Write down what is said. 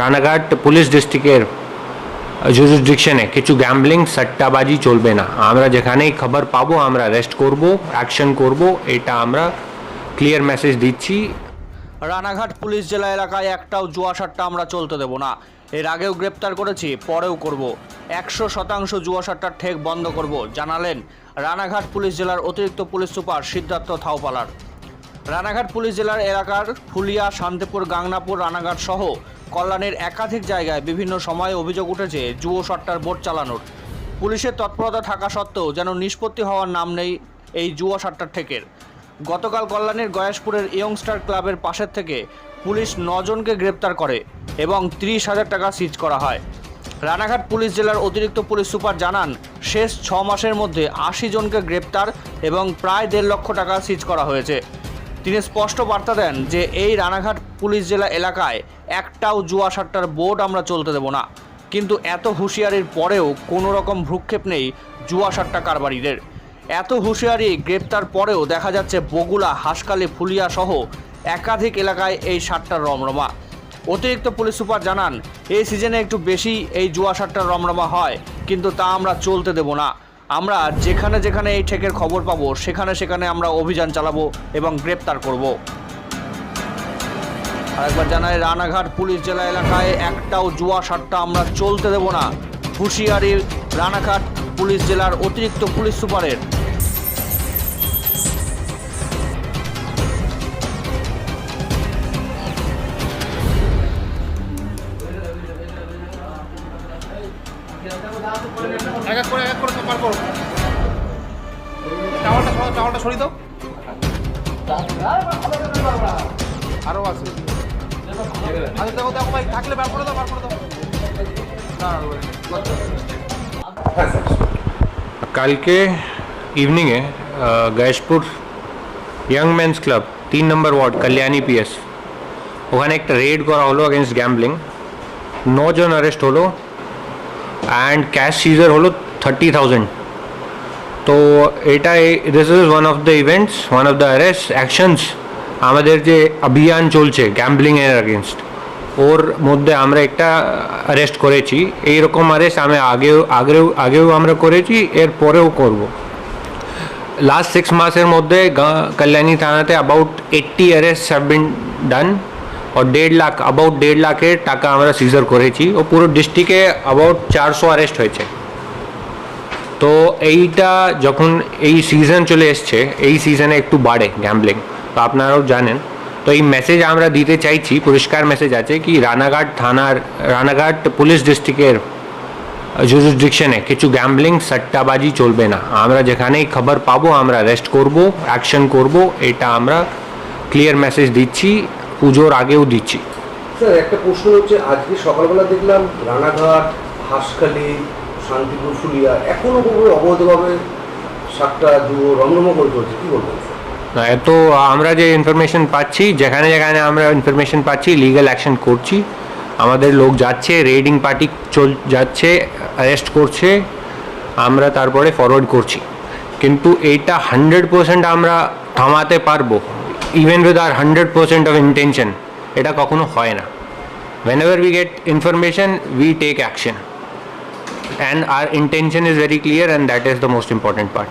Ranaghat police ডিস্ট্রিক্টের জুরিসডিকশনে কিছু গ্যাম্বলিং সাট্টাবাজি চলবে না। আমরা যেখানেই খবর পাবো, আমরা অ্যারেস্ট করব অ্যাকশন করব, এটা আমরা ক্লিয়ার মেসেজ দিচ্ছি। রানাঘাট পুলিশ জেলা এলাকায় একটাও জুয়া সাট্টা আমরা চলতে দেব না। এর আগেও গ্রেপ্তার করেছি, পরেও করব। একশো শতাংশ জুয়া সাট্টার ঠেক বন্ধ করব, জানালেন রানাঘাট পুলিশ জেলার অতিরিক্ত পুলিশ সুপার সিদ্ধার্থ থাওপালার রানাঘাট পুলিশ জেলার এলাকার ফুলিয়া, শান্তিপুর, গাংনাপুর, রানাঘাট সহ কল্যাণের একাধিক জায়গায় বিভিন্ন সময়ে অভিযোগ উঠেছে জুয়ো সট্টার বোট চালানোর। পুলিশের তৎপরতা থাকা সত্ত্বেও যেন নিষ্পত্তি হওয়ার নাম নেই এই জুয়া সাট্টার ঠেকের। গতকাল কল্যাণের গয়েশপুরের ইয়ংস্টার ক্লাবের পাশের থেকে পুলিশ নজনকে গ্রেপ্তার করে এবং ত্রিশ হাজার টাকা সিজ করা হয়। রানাঘাট পুলিশ জেলার অতিরিক্ত পুলিশ সুপার জানান, শেষ ছ মাসের মধ্যে আশি জনকে গ্রেপ্তার এবং প্রায় দেড় লক্ষ টাকা সিজ করা হয়েছে। তিনি স্পষ্ট বার্তা দেন যে এই রানাঘাট পুলিশ জেলা এলাকায় একটাও জুয়া সাট্টার বোর্ড আমরা চলতে দেব না। কিন্তু এত হুঁশিয়ারির পরেও কোনো রকম ভ্রুক্ষেপ নেই জুয়া সাট্টা কারবারিদের। এত হুঁশিয়ারি গ্রেপ্তার পরেও দেখা যাচ্ছে বগুলা হাসকালি ফুলিয়া সহ একাধিক এলাকায় এই সাট্টার রমরমা। অতিরিক্ত পুলিশ সুপার জানান, এই সিজনে একটু বেশি এই জুয়া সাট্টার রমরমা হয়, কিন্তু তা আমরা চলতে দেব না। আমরা যেখানে যেখানে এই ঠেকের খবর পাবো, সেখানে সেখানে আমরা অভিযান চালাবো এবং গ্রেপ্তার করব। আরেকবার জানাই, রানাঘাট পুলিশ জেলা এলাকায় একটাও জুয়া সাতটা আমরা চলতে দেব না। হুঁশিয়ারি রানাঘাট পুলিশ জেলার অতিরিক্ত পুলিশ সুপারের এক এক করে, এক এক করে বার করো। টাওয়ালটা সরাও টাওয়ালটা সরিয়ে দাও। আরও আছে। আচ্ছা দেখো দেখো ভাই, থাকলে বার করে দাও, বার করে দাও। কালকে ইভিনিংয়ে গয়েশপুর ইয়াং মেন্স ক্লাব তিন নম্বর ওয়ার্ড কল্যাণী পিএস ওখানে একটা রেড করা হলো অ্যাগেনস্ট গ্যাম্বলিং নজন অ্যারেস্ট হলো। অ্যান্ড ক্যাশ সিজার হলো থার্টি থাউজেন্ড তো এটা this is one of the events one of the arrest actions আমাদের যে অভিযান চলছে গ্যাম্বলিংয়ের অ্যাগেনস্ট ওর মধ্যে আমরা একটা অ্যারেস্ট করেছি। এইরকম অ্যারেস্ট আমি আগেও আগেও আগেও আমরা করেছি, এর পরেও করব। লাস্ট সিক্স মাসের মধ্যে কল্যাণী থানাতে about eighty arrest have been done ও দেড় লাখ অ্যাবাউট দেড় লাখের টাকা আমরা সিজার করেছি ও পুরো ডিস্ট্রিক্টে অ্যাবাউট চারশো অ্যারেস্ট হয়েছে তো এইটা যখন এই সিজন চলে এসছে এই সিজনে একটু বাড়ে গ্যাম্বলিং তো আপনারাও জানেন তো এই মেসেজ আমরা দিতে চাইছি পরিষ্কার মেসেজ আছে কি রানাঘাট থানার রানাঘাট পুলিশ ডিস্ট্রিক্টের জুরিসডিকশনে কিছু গ্যাম্বলিং সাট্টাবাজি চলবে না আমরা যেখানেই খবর পাবো আমরা অ্যারেস্ট করব অ্যাকশন করব এটা আমরা ক্লিয়ার মেসেজ দিচ্ছি পুজোর আগেও দিচ্ছি। স্যার একটা প্রশ্ন হচ্ছে আজকে সকালবেলা দেখলাম রানাঘাট হাঁসখালি শান্তিপুর ফুলিয়া এখনও পুরো অবৈধভাবে সাতটা জুয়ো রমরম করে চলছে। কি বলবেন না, এত আমরা যে ইনফরমেশন পাচ্ছি যেখানে যেখানে আমরা ইনফরমেশন পাচ্ছি লিগ্যাল অ্যাকশন করছি আমাদের লোক যাচ্ছে রেডিং পার্টি চল যাচ্ছে অ্যারেস্ট করছে আমরা তারপরে ফরওয়ার্ড করছি। কিন্তু এইটা হান্ড্রেড পার্সেন্ট আমরা থামাতে পারব। Even with our hundred percent of intention এটা কখনো হয় না। Whenever we get information we take action and our intention is very clear and that is the most important part